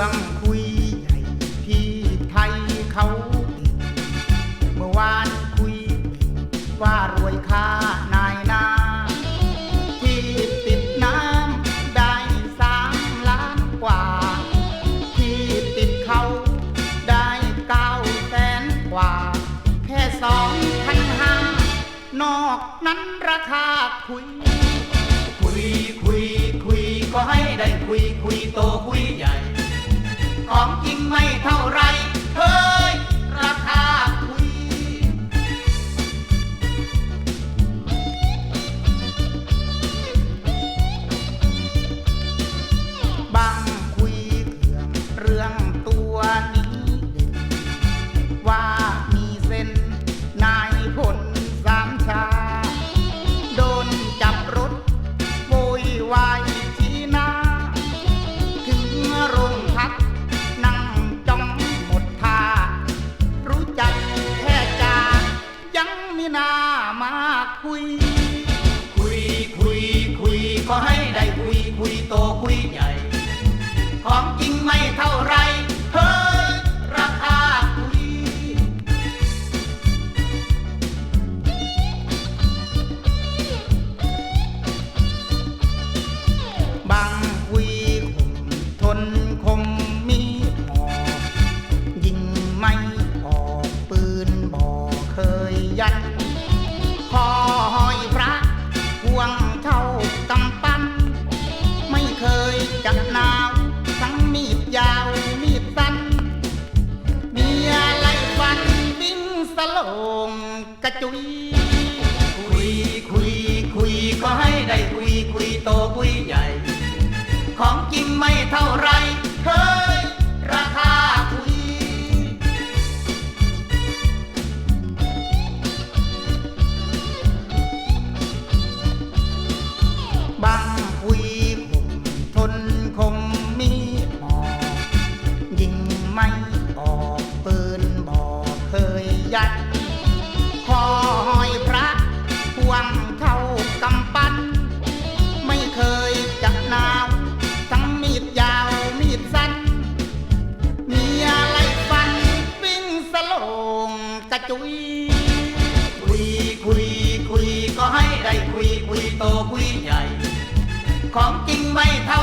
รื่องคุยใหญ่ที่ไทยเขาติด เมื่อวานคุยว่ารวยค่านายนาที่ติดน้ำได้สามล้านกว่า ที่ติดเขาได้เก้าแสนกว่า แค่สองพันห้านอกนั้นราคาคุย คุยคุยคุยก็ให้ได้คุยคุยโตคุยใหญ่ ของจริงไม่เท่า มีหน้ามาคุย คุยคุยคุยก็ให้ได้คุยคุยโตคุยใหญ่ ของจริงไม่เท่าไร งกระจุย คุยคุยคุยก็ให้ได้คุยคุยโตคุยใหญ่ ของจริงไม่เท่าไรเฮ้ยราคา คุยโตคุยใหญ่ ของจริงไม่เท่า